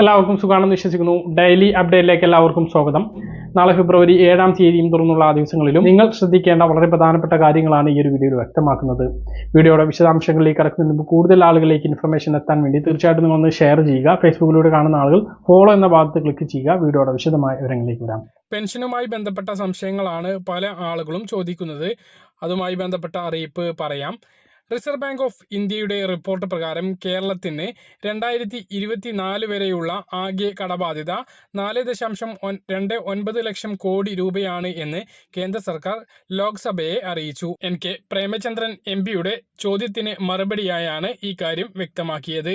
എല്ലാവർക്കും സുഖാണെന്ന് വിശ്വസിക്കുന്നു. ഡെയിലി അപ്ഡേറ്റിലേക്ക് എല്ലാവർക്കും സ്വാഗതം. നാളെ ഫെബ്രുവരി ഏഴാം തീയതിയും തുറന്നുള്ള ആ ദിവസങ്ങളിലും നിങ്ങൾ ശ്രദ്ധിക്കേണ്ട വളരെ പ്രധാനപ്പെട്ട കാര്യങ്ങളാണ് ഈ ഒരു വീഡിയോയിൽ വ്യക്തമാക്കുന്നത്. വീഡിയോയുടെ വിശദാംശങ്ങളിലേക്ക് കടക്കുന്നതിന് മുമ്പ് കൂടുതൽ ആളുകളിലേക്ക് ഇൻഫർമേഷൻ എത്താൻ വേണ്ടി തീർച്ചയായിട്ടും നിങ്ങൾ ഷെയർ ചെയ്യുക. ഫേസ്ബുക്കിലൂടെ കാണുന്ന ആളുകൾ ഫോളോ എന്ന ഭാഗത്ത് ക്ലിക്ക് ചെയ്യുക. വീഡിയോയുടെ വിശദമായ വിവരങ്ങളിലേക്ക് വരാം. പെൻഷനുമായി ബന്ധപ്പെട്ട സംശയങ്ങളാണ് പല ആളുകളും ചോദിക്കുന്നത്. അതുമായി ബന്ധപ്പെട്ട അറിയിപ്പ് പറയാം. റിസർവ് ബാങ്ക് ഓഫ് ഇന്ത്യയുടെ റിപ്പോർട്ട് പ്രകാരം കേരളത്തിന് രണ്ടായിരത്തി ഇരുപത്തിനാല് വരെയുള്ള ആകെ കടബാധ്യത നാല് ദശാംശം രണ്ട് ഒൻപത് ലക്ഷം കോടി രൂപയാണ് എന്ന് കേന്ദ്ര സർക്കാർ ലോക്സഭയെ അറിയിച്ചു. എൻ കെ പ്രേമചന്ദ്രൻ എം പിയുടെ ചോദ്യത്തിന് മറുപടിയായാണ് ഈ കാര്യം വ്യക്തമാക്കിയത്.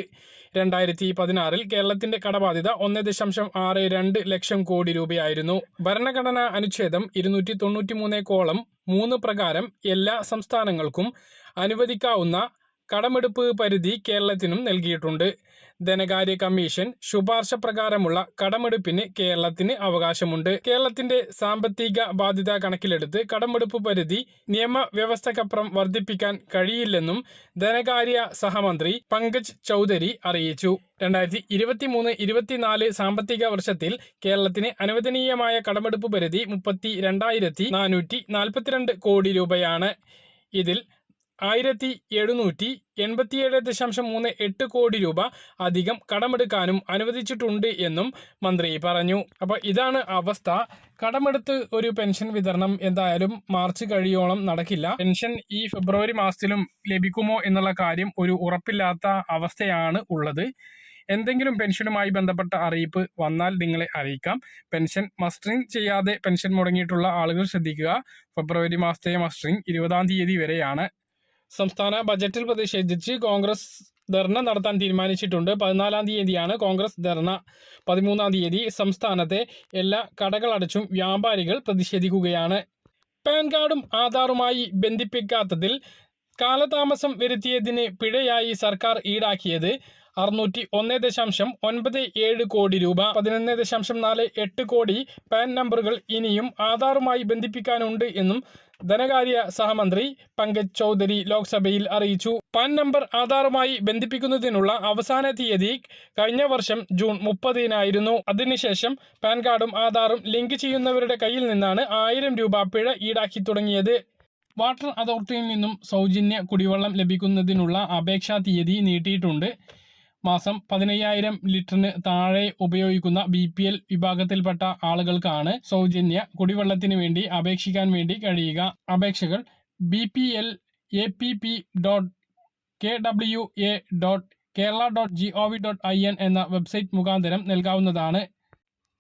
രണ്ടായിരത്തി പതിനാറിൽ കേരളത്തിന്റെ കടബാധ്യത ഒന്ന് ദശാംശം ആറ് രണ്ട് ലക്ഷം കോടി രൂപയായിരുന്നു. ഭരണഘടനാ അനുച്ഛേദം ഇരുന്നൂറ്റി തൊണ്ണൂറ്റി മൂന്ന് കോളം മൂന്ന് പ്രകാരം എല്ലാ സംസ്ഥാനങ്ങൾക്കും അനുവദിക്കാവുന്ന കടമെടുപ്പ് പരിധി കേരളത്തിനും നൽകിയിട്ടുണ്ട്. ധനകാര്യ കമ്മീഷൻ ശുപാർശ പ്രകാരമുള്ള കടമെടുപ്പിന് കേരളത്തിന് അവകാശമുണ്ട്. കേരളത്തിന്റെ സാമ്പത്തിക ബാധ്യത കണക്കിലെടുത്ത് കടമെടുപ്പ് പരിധി നിയമവ്യവസ്ഥക്കപ്പുറം വർദ്ധിപ്പിക്കാൻ കഴിയില്ലെന്നും ധനകാര്യ സഹമന്ത്രി പങ്കജ് ചൗധരി അറിയിച്ചു. രണ്ടായിരത്തി ഇരുപത്തിമൂന്ന് ഇരുപത്തിനാല് സാമ്പത്തിക വർഷത്തിൽ കേരളത്തിന് അനുവദനീയമായ കടമെടുപ്പ് പരിധി മുപ്പത്തി രണ്ടായിരത്തി നാനൂറ്റി നാൽപ്പത്തിരണ്ട് കോടി രൂപയാണ്. ഇതിൽ ആയിരത്തി എഴുന്നൂറ്റി എൺപത്തിയേഴ് ദശാംശം മൂന്ന് എട്ട് കോടി രൂപ അധികം കടമെടുക്കാനും അനുവദിച്ചിട്ടുണ്ട് എന്നും മന്ത്രി പറഞ്ഞു. അപ്പോൾ ഇതാണ് അവസ്ഥ. കടമെടുത്ത് ഒരു പെൻഷൻ വിതരണം എന്തായാലും മാർച്ച് കഴിയോളം നടക്കില്ല. പെൻഷൻ ഈ ഫെബ്രുവരി മാസത്തിലും ലഭിക്കുമോ എന്നുള്ള കാര്യം ഒരു ഉറപ്പില്ലാത്ത അവസ്ഥയാണ് ഉള്ളത്. എന്തെങ്കിലും പെൻഷനുമായി ബന്ധപ്പെട്ട അറിയിപ്പ് വന്നാൽ നിങ്ങളെ അറിയിക്കാം. പെൻഷൻ മസ്റ്ററിംഗ് ചെയ്യാതെ പെൻഷൻ മുടങ്ങിയിട്ടുള്ള ആളുകൾ ശ്രദ്ധിക്കുക. ഫെബ്രുവരി മാസത്തെ മസ്റ്ററിംഗ് ഇരുപതാം തീയതി വരെയാണ്. സംസ്ഥാന ബജറ്റിൽ പ്രതിഷേധിച്ച് കോൺഗ്രസ് ധർണ നടത്താൻ തീരുമാനിച്ചിട്ടുണ്ട്. പതിനാലാം തീയതിയാണ് കോൺഗ്രസ് ധർണ. പതിമൂന്നാം തീയതി സംസ്ഥാനത്തെ എല്ലാ കടകളടച്ചും വ്യാപാരികൾ പ്രതിഷേധിക്കുകയാണ്. പാൻ കാർഡും ആധാറുമായി ബന്ധിപ്പിക്കാത്തതിൽ കാലതാമസം വരുത്തിയതിന് പിഴയായി സർക്കാർ ഈടാക്കിയത് അറുന്നൂറ്റി ഒന്ന് ദശാംശം ഒൻപത് ഏഴ് കോടി രൂപ. പതിനൊന്ന് ദശാംശം നാല് എട്ട് കോടി പാൻ നമ്പറുകൾ ഇനിയും ആധാറുമായി ബന്ധിപ്പിക്കാനുണ്ട് എന്നും ധനകാര്യ സഹമന്ത്രി പങ്കജ് ചൗധരി ലോക്സഭയിൽ അറിയിച്ചു. പാൻ നമ്പർ ആധാറുമായി ബന്ധിപ്പിക്കുന്നതിനുള്ള അവസാന തീയതി കഴിഞ്ഞ വർഷം ജൂൺ മുപ്പതിനായിരുന്നു. അതിനുശേഷം പാൻ കാർഡും ആധാറും ലിങ്ക് ചെയ്യുന്നവരുടെ കയ്യിൽ നിന്നാണ് ആയിരം രൂപ പിഴ ഈടാക്കി തുടങ്ങിയത്. വാട്ടർ അതോറിറ്റിയിൽ നിന്നും സൗജന്യ കുടിവെള്ളം ലഭിക്കുന്നതിനുള്ള അപേക്ഷാ തീയതി നീട്ടിയിട്ടുണ്ട്. മാസം പതിനയ്യായിരം ലിറ്ററിന് താഴെ ഉപയോഗിക്കുന്ന ബി പി എൽ വിഭാഗത്തിൽപ്പെട്ട ആളുകൾക്കാണ് സൗജന്യ കുടിവെള്ളത്തിന് വേണ്ടി അപേക്ഷിക്കാൻ വേണ്ടി കഴിയുക. അപേക്ഷകൾ B P L A P P dot K W A dot Kerala dot G O V dot I N എന്ന വെബ്സൈറ്റ് മുഖാന്തരം നൽകാവുന്നതാണ്.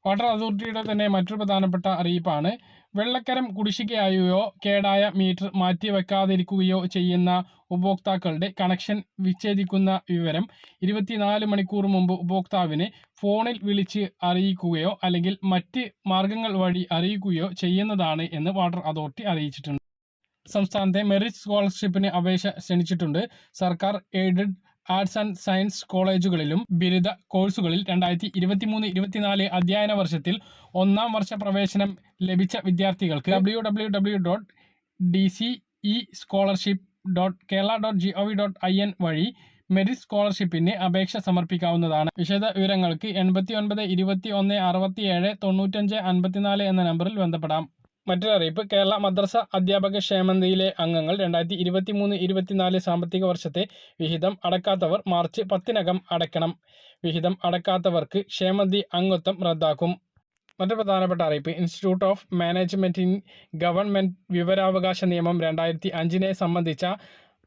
വാട്ടർ അതോറിറ്റിയുടെ തന്നെ മറ്റൊരു പ്രധാനപ്പെട്ട അറിയിപ്പാണ്. വെള്ളക്കരം കുടിശ്ശികയായോ കേടായ മീറ്റർ മാറ്റിവെക്കാതിരിക്കുകയോ ചെയ്യുന്ന ഉപഭോക്താക്കളുടെ കണക്ഷൻ വിച്ഛേദിക്കുന്ന വിവരം ഇരുപത്തിനാല് മണിക്കൂർ മുമ്പ് ഉപഭോക്താവിനെ ഫോണിൽ വിളിച്ച് അറിയിക്കുകയോ അല്ലെങ്കിൽ മറ്റ് മാർഗങ്ങൾ വഴി അറിയിക്കുകയോ ചെയ്യുന്നതാണ് എന്ന് വാട്ടർ അതോറിറ്റി അറിയിച്ചിട്ടുണ്ട്. സംസ്ഥാനത്തെ മെറിറ്റ് സ്കോളർഷിപ്പിന് അപേക്ഷ ക്ഷണിച്ചിട്ടുണ്ട്. സർക്കാർ എയ്ഡഡ് ആർട്സ് ആൻഡ് സയൻസ് കോളേജുകളിലും ബിരുദ കോഴ്സുകളിൽ രണ്ടായിരത്തി ഇരുപത്തിമൂന്ന് ഇരുപത്തിനാല് അധ്യയന വർഷത്തിൽ ഒന്നാം വർഷ പ്രവേശനം ലഭിച്ച വിദ്യാർത്ഥികൾക്ക് W W W dot D C E scholarship dot Kerala dot G O V dot I N വഴി മെറിറ്റ് സ്കോളർഷിപ്പിന് അപേക്ഷ സമർപ്പിക്കാവുന്നതാണ്. വിശദ വിവരങ്ങൾക്ക് എൺപത്തി ഒൻപത് ഇരുപത്തി ഒന്ന് അറുപത്തി ഏഴ് തൊണ്ണൂറ്റഞ്ച് അൻപത്തിനാല് എന്ന നമ്പറിൽ ബന്ധപ്പെടാം. മറ്റൊരു അറിയിപ്പ് കേരള മദ്രസ അധ്യാപക ക്ഷേമനിധിയിലെ അംഗങ്ങൾ രണ്ടായിരത്തി ഇരുപത്തി മൂന്ന് ഇരുപത്തിനാല് സാമ്പത്തിക വർഷത്തെ വിഹിതം അടക്കാത്തവർ മാർച്ച് പത്തിനകം അടയ്ക്കണം. വിഹിതം അടക്കാത്തവർക്ക് ക്ഷേമനിധി അംഗത്വം റദ്ദാക്കും. മറ്റു പ്രധാനപ്പെട്ട അറിയിപ്പ്. Institute of management in government വിവരാവകാശ നിയമം രണ്ടായിരത്തി അഞ്ചിനെ സംബന്ധിച്ച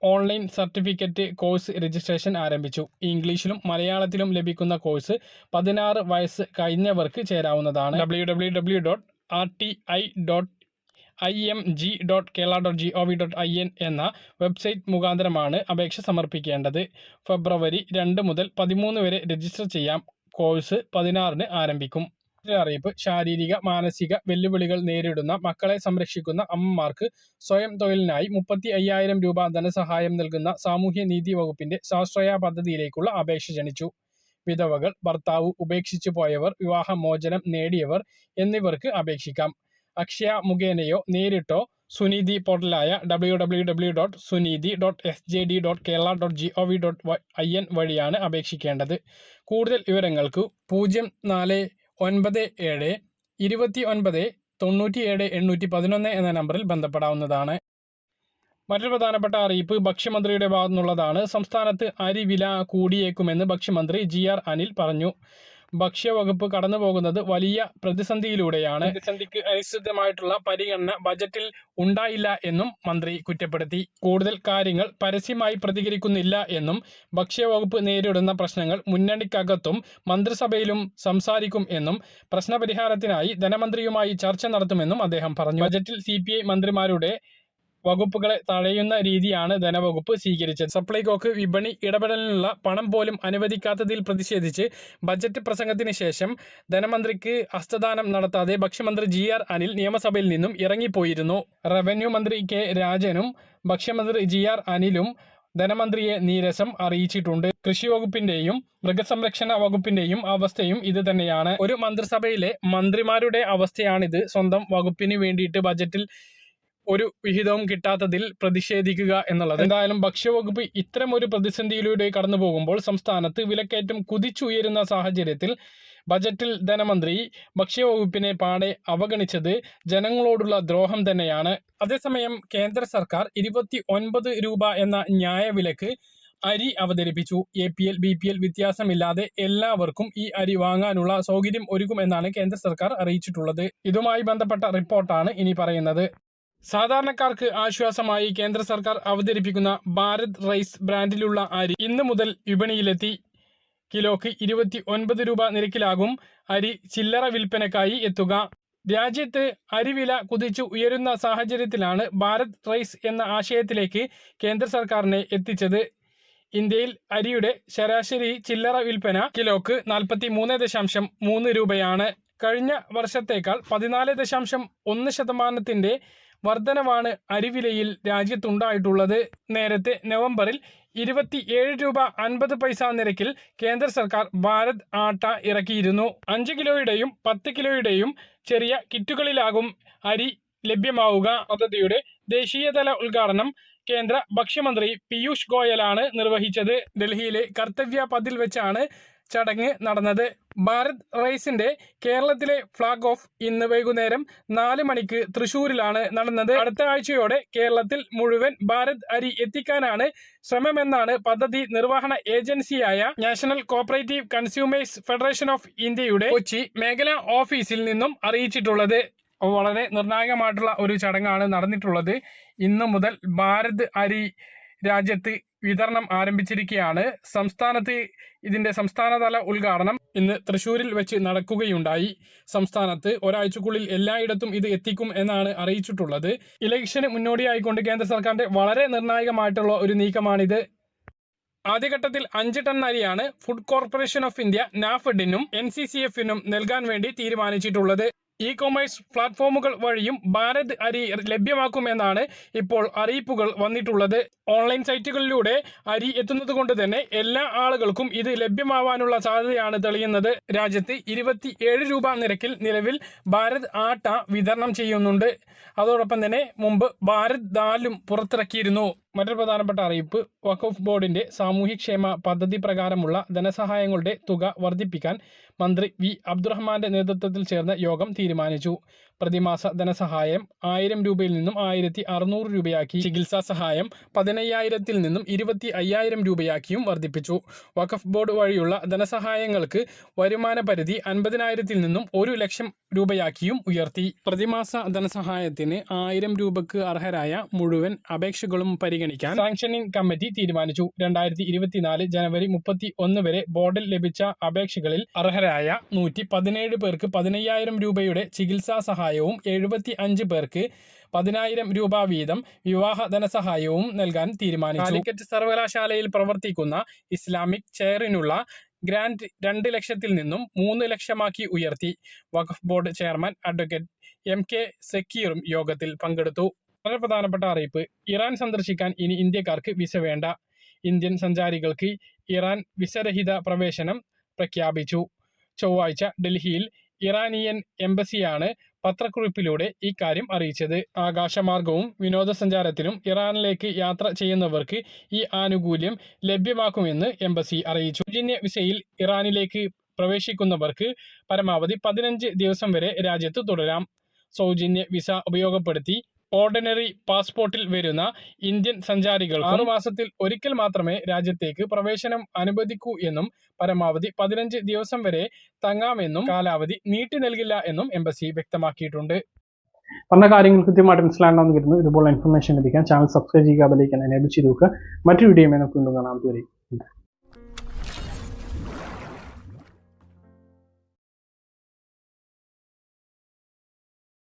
ഓൺലൈൻ സർട്ടിഫിക്കറ്റ് കോഴ്സ് രജിസ്ട്രേഷൻ ആരംഭിച്ചു. ഇംഗ്ലീഷിലും മലയാളത്തിലും ലഭിക്കുന്ന കോഴ്സ് പതിനാറ് വയസ്സ് കഴിഞ്ഞവർക്ക് ചേരാവുന്നതാണ്. W W W dot R T I dot I M G dot Kerala dot G O V dot I N എന്ന വെബ്സൈറ്റ് മുഖാന്തരമാണ് അപേക്ഷ സമർപ്പിക്കേണ്ടത്. ഫെബ്രുവരി രണ്ട് മുതൽ പതിമൂന്ന് വരെ രജിസ്റ്റർ ചെയ്യാം. കോഴ്സ് പതിനാറിന് ആരംഭിക്കും. അറിയിപ്പ് ശാരീരിക മാനസിക വെല്ലുവിളികൾ നേരിടുന്ന മക്കളെ സംരക്ഷിക്കുന്ന അമ്മമാർക്ക് സ്വയം തൊഴിലിനായി മുപ്പത്തി അയ്യായിരം രൂപ ധനസഹായം നൽകുന്ന സാമൂഹ്യനീതി വകുപ്പിന്റെ സ്വാശ്രയ പദ്ധതിയിലേക്കുള്ള അപേക്ഷ ക്ഷണിച്ചു വിധവകൾ ഭർത്താവ് ഉപേക്ഷിച്ചു പോയവർ വിവാഹമോചനം നേടിയവർ എന്നിവർക്ക് അപേക്ഷിക്കാം. അക്ഷയ മുഖേനയോ നേരിട്ടോ Suneethi പോർട്ടലായ W W W dot Suneethi dot S J D dot Kerala dot G O V dot I N വഴിയാണ് അപേക്ഷിക്കേണ്ടത്. കൂടുതൽ വിവരങ്ങൾക്ക് പൂജ്യം നാല് ഒൻപത് ഏഴ് ഇരുപത്തി ഒൻപത് തൊണ്ണൂറ്റി ഏഴ് എണ്ണൂറ്റി പതിനൊന്ന് എന്ന നമ്പറിൽ ബന്ധപ്പെടാവുന്നതാണ്. മറ്റൊരു പ്രധാനപ്പെട്ട അറിയിപ്പ് ഭക്ഷ്യമന്ത്രിയുടെ ഭാഗത്തു നിന്നുള്ളതാണ് സംസ്ഥാനത്ത് അരി വില കൂടിയേക്കുമെന്ന് ഭക്ഷ്യമന്ത്രി ജി ആർ അനിൽ പറഞ്ഞു. ഭക്ഷ്യവകുപ്പ് കടന്നു പോകുന്നത് വലിയ പ്രതിസന്ധിയിലൂടെയാണ്. പ്രതിസന്ധിക്ക് അനുസൃതമായിട്ടുള്ള പരിഗണന ബജറ്റിൽ ഉണ്ടായില്ല എന്നും മന്ത്രി കുറ്റപ്പെടുത്തി. കൂടുതൽ കാര്യങ്ങൾ പരസ്യമായി പ്രതികരിക്കുന്നില്ല എന്നും ഭക്ഷ്യവകുപ്പ് നേരിടുന്ന പ്രശ്നങ്ങൾ മുന്നണിക്കകത്തും മന്ത്രിസഭയിലും സംസാരിക്കും എന്നും പ്രശ്നപരിഹാരത്തിനായി ധനമന്ത്രിയുമായി ചർച്ച നടത്തുമെന്നും അദ്ദേഹം പറഞ്ഞു. ബജറ്റിൽ സി മന്ത്രിമാരുടെ വകുപ്പുകളെ തടയുന്ന രീതിയാണ് ധനവകുപ്പ് സ്വീകരിച്ചത്. സപ്ലൈകോക്ക് വിപണി ഇടപെടലിനുള്ള പണം പോലും അനുവദിക്കാത്തതിൽ പ്രതിഷേധിച്ച് ബജറ്റ് പ്രസംഗത്തിന് ശേഷം ധനമന്ത്രിക്ക് ഹസ്തദാനം നടത്താതെ ഭക്ഷ്യമന്ത്രി ജി ആർ അനിൽ നിയമസഭയിൽ നിന്നും ഇറങ്ങിപ്പോയിരുന്നു. റവന്യൂ മന്ത്രി കെ രാജനും ഭക്ഷ്യമന്ത്രി ജി ആർ അനിലും ധനമന്ത്രിയെ നീരസം അറിയിച്ചിട്ടുണ്ട്. കൃഷി വകുപ്പിന്റെയും മൃഗസംരക്ഷണ വകുപ്പിന്റെയും അവസ്ഥയും ഇത് തന്നെയാണ്. ഒരു മന്ത്രിസഭയിലെ മന്ത്രിമാരുടെ അവസ്ഥയാണിത്. സ്വന്തം വകുപ്പിന് വേണ്ടിയിട്ട് ബജറ്റിൽ ഒരു വിഹിതവും കിട്ടാത്തതിൽ പ്രതിഷേധിക്കുക എന്നുള്ളത്. എന്തായാലും ഭക്ഷ്യവകുപ്പ് ഇത്തരം ഒരു പ്രതിസന്ധിയിലൂടെ കടന്നു പോകുമ്പോൾ സംസ്ഥാനത്ത് വിലക്കയറ്റം കുതിച്ചുയരുന്ന സാഹചര്യത്തിൽ ബജറ്റിൽ ധനമന്ത്രി ഭക്ഷ്യവകുപ്പിനെ പാടെ അവഗണിച്ചത് ജനങ്ങളോടുള്ള ദ്രോഹം തന്നെയാണ്. അതേസമയം കേന്ദ്ര സർക്കാർ ഇരുപത്തി ഒൻപത് രൂപ എന്ന ന്യായവിലക്ക് അരി അവതരിപ്പിച്ചു. A P L B P L വ്യത്യാസമില്ലാതെ എല്ലാവർക്കും ഈ അരി വാങ്ങാനുള്ള സൗകര്യം ഒരുക്കുമെന്നാണ് കേന്ദ്ര സർക്കാർ അറിയിച്ചിട്ടുള്ളത്. ഇതുമായി ബന്ധപ്പെട്ട റിപ്പോർട്ടാണ് ഇനി പറയുന്നത്. സാധാരണക്കാർക്ക് ആശ്വാസമായി കേന്ദ്ര സർക്കാർ അവതരിപ്പിക്കുന്ന ഭാരത് റൈസ് ബ്രാൻഡിലുള്ള അരി ഇന്ന് മുതൽ വിപണിയിലെത്തി. കിലോക്ക് ഇരുപത്തി ഒൻപത് രൂപ നിരക്കിലാകും അരി ചില്ലറ വിൽപ്പനക്കായി എത്തുക. രാജ്യത്ത് അരിവില കുതിച്ചു ഉയരുന്ന സാഹചര്യത്തിലാണ് ഭാരത് റൈസ് എന്ന ആശയത്തിലേക്ക് കേന്ദ്ര സർക്കാരിനെ എത്തിച്ചത്. ഇന്ത്യയിൽ അരിയുടെ ശരാശരി ചില്ലറ വിൽപ്പന കിലോക്ക് നാൽപ്പത്തി മൂന്ന് ദശാംശം മൂന്ന് രൂപയാണ്. കഴിഞ്ഞ വർഷത്തേക്കാൾ പതിനാല് ദശാംശം ഒന്ന് ശതമാനത്തിന്റെ വർധനവാണ് അരിവിലയിൽ രാജ്യത്തുണ്ടായിട്ടുള്ളത്. നേരത്തെ നവംബറിൽ ഇരുപത്തി ഏഴ് രൂപ അൻപത് പൈസ നിരക്കിൽ കേന്ദ്ര സർക്കാർ ഭാരത് ആട്ട ഇറക്കിയിരുന്നു. അഞ്ച് കിലോയുടെയും പത്ത് കിലോയുടെയും ചെറിയ കിറ്റുകളിലാകും അരി ലഭ്യമാവുക. പദ്ധതിയുടെ ദേശീയതല ഉദ്ഘാടനം കേന്ദ്ര ഭക്ഷ്യമന്ത്രി പീയൂഷ് ഗോയലാണ് നിർവഹിച്ചത്. ഡൽഹിയിലെ കർത്തവ്യ പതിൽ വെച്ചാണ് ചടങ്ങ് നടന്നത്. ഭാരത് റൈസിന്റെ കേരളത്തിലെ ഫ്ളാഗ് ഓഫ് ഇന്ന് വൈകുന്നേരം നാല് മണിക്ക് തൃശൂരിലാണ് നടന്നത്. അടുത്ത ആഴ്ചയോടെ കേരളത്തിൽ മുഴുവൻ ഭാരത് അരി എത്തിക്കാനാണ് ശ്രമമെന്നാണ് പദ്ധതി നിർവഹണ ഏജൻസിയായ national cooperative consumers federation of ഇന്ത്യയുടെ കൊച്ചി മേഖലാ ഓഫീസിൽ നിന്നും അറിയിച്ചിട്ടുള്ളത്. വളരെ നിർണായകമായിട്ടുള്ള ഒരു ചടങ്ങാണ് നടന്നിട്ടുള്ളത്. ഇന്നു മുതൽ ഭാരത് അരി രാജ്യത്ത് വിതരണം ആരംഭിച്ചിരിക്കുകയാണ് സംസ്ഥാനത്ത് ഇതിന്റെ സംസ്ഥാനതല ഉദ്ഘാടനം ഇന്ന് തൃശൂരിൽ വെച്ച് നടക്കുകയുണ്ടായി. സംസ്ഥാനത്ത് ഒരാഴ്ചക്കുള്ളിൽ എല്ലായിടത്തും ഇത് എത്തിക്കും എന്നാണ് അറിയിച്ചിട്ടുള്ളത്. ഇലക്ഷന് മുന്നോടിയായിക്കൊണ്ട് കേന്ദ്ര സർക്കാരിന്റെ വളരെ നിർണായകമായിട്ടുള്ള ഒരു നീക്കമാണിത്. ആദ്യഘട്ടത്തിൽ അഞ്ച് ടൺ അരിയാണ് ഫുഡ് കോർപ്പറേഷൻ ഓഫ് ഇന്ത്യ നാഫെഡിനും എൻ സി സി എഫിനും നൽകാൻ വേണ്ടി തീരുമാനിച്ചിട്ടുള്ളത്. ഇ കൊമേഴ്സ് പ്ലാറ്റ്ഫോമുകൾ വഴിയും ഭാരത് അരി ലഭ്യമാക്കുമെന്നാണ് ഇപ്പോൾ അറിയിപ്പുകൾ വന്നിട്ടുള്ളത്. ഓൺലൈൻ സൈറ്റുകളിലൂടെ അരി എത്തുന്നത് കൊണ്ട് തന്നെ എല്ലാ ആളുകൾക്കും ഇത് ലഭ്യമാവാനുള്ള സാധ്യതയാണ് തെളിയുന്നത്. രാജ്യത്ത് ഇരുപത്തിയേഴ് രൂപ നിരക്കിൽ നിലവിൽ ഭാരത് ആട്ട വിതരണം ചെയ്യുന്നുണ്ട്. അതോടൊപ്പം തന്നെ മുമ്പ് ഭാരത് ദാലും പുറത്തിറക്കിയിരുന്നു. മറ്റൊരു പ്രധാനപ്പെട്ട അറിയിപ്പ് വഖഫ് ബോർഡിന്റെ സാമൂഹ്യക്ഷേമ പദ്ധതി പ്രകാരമുള്ള ധനസഹായങ്ങളുടെ തുക വർദ്ധിപ്പിക്കാൻ മന്ത്രി വി അബ്ദുറഹ്മാന്റെ നേതൃത്വത്തിൽ ചേർന്ന യോഗം തീരുമാനിച്ചു. പ്രതിമാസ ധനസഹായം ആയിരം രൂപയിൽ നിന്നും ആയിരത്തി അറുന്നൂറ് രൂപയാക്കി. ചികിത്സാ സഹായം പതിനയ്യായിരത്തിൽ നിന്നും ഇരുപത്തി അയ്യായിരം രൂപയാക്കിയും വർദ്ധിപ്പിച്ചു. വഖഫ് ബോർഡ് വഴിയുള്ള ധനസഹായങ്ങൾക്ക് വരുമാന പരിധി അൻപതിനായിരത്തിൽ നിന്നും ഒരു ലക്ഷം രൂപയാക്കിയും ഉയർത്തി. പ്രതിമാസ ധനസഹായത്തിന് ആയിരം രൂപക്ക് അർഹരായ മുഴുവൻ അപേക്ഷകളും പരിഗണിക്കാൻ സാങ്ഷനിംഗ് കമ്മിറ്റി തീരുമാനിച്ചു. രണ്ടായിരത്തി ഇരുപത്തിനാല് ജനുവരി മുപ്പത്തി ഒന്ന് വരെ ബോർഡിൽ ലഭിച്ച അപേക്ഷകളിൽ അർഹരായ നൂറ്റി പതിനേഴ് പേർക്ക് പതിനയ്യായിരം രൂപയുടെ ചികിത്സാ സഹായവും എഴുപത്തി അഞ്ച് പേർക്ക് പതിനായിരം രൂപ വീതം വിവാഹ ധനസഹായവും നൽകാൻ തീരുമാനിച്ചു. കാലിക്കറ്റ് സർവകലാശാലയിൽ പ്രവർത്തിക്കുന്ന ഇസ്ലാമിക് ചെയറിനുള്ള ഗ്രാൻഡ് രണ്ട് ലക്ഷത്തിൽ നിന്നും മൂന്ന് ലക്ഷമാക്കി ഉയർത്തി. വഖഫ് board chairman advocate M K സക്കീറും യോഗത്തിൽ പങ്കെടുത്തു. വളരെ പ്രധാനപ്പെട്ട അറിയിപ്പ്. ഇറാൻ സന്ദർശിക്കാൻ ഇനി ഇന്ത്യക്കാർക്ക് വിസ വേണ്ട. ഇന്ത്യൻ സഞ്ചാരികൾക്ക് ഇറാൻ വിസരഹിത പ്രവേശനം പ്രഖ്യാപിച്ചു. ചൊവ്വാഴ്ച ഡൽഹിയിൽ ഇറാനിയൻ എംബസിയാണ് പത്രക്കുറിപ്പിലൂടെ ഇക്കാര്യം അറിയിച്ചത്. ആകാശമാർഗവും വിനോദസഞ്ചാരത്തിനും ഇറാനിലേക്ക് യാത്ര ചെയ്യുന്നവർക്ക് ഈ ആനുകൂല്യം ലഭ്യമാക്കുമെന്ന് എംബസി അറിയിച്ചു. സൗജന്യ വിസയിൽ ഇറാനിലേക്ക് പ്രവേശിക്കുന്നവർക്ക് പരമാവധി പതിനഞ്ച് ദിവസം വരെ രാജ്യത്ത് തുടരാം. സൗജന്യ വിസ ഉപയോഗപ്പെടുത്തി ഓർഡിനറി പാസ്പോർട്ടിൽ വരുന്ന ഇന്ത്യൻ സഞ്ചാരികൾ ആറു മാസത്തിൽ ഒരിക്കൽ മാത്രമേ രാജ്യത്തേക്ക് പ്രവേശനം അനുവദിക്കൂ എന്നും പരമാവധി പതിനഞ്ച് ദിവസം വരെ തങ്ങാമെന്നും കാലാവധി നീട്ടി നൽകില്ല എന്നും എംബസി വ്യക്തമാക്കിയിട്ടുണ്ട്. പറഞ്ഞ കാര്യങ്ങൾ കൃത്യമായിട്ട് മനസ്സിലാകണമെന്ന് കരുതുന്നു ഇതുപോലെ ഇൻഫർമേഷൻ ലഭിക്കാൻ ചാനൽ സബ്സ്ക്രൈബ് ചെയ്യുക അതിലേക്ക് എനേബിൾ ചെയ്ത് നോക്കുക മറ്റു വീഡിയോ നമുക്ക് വീണ്ടും കാണാം. അതുവരെ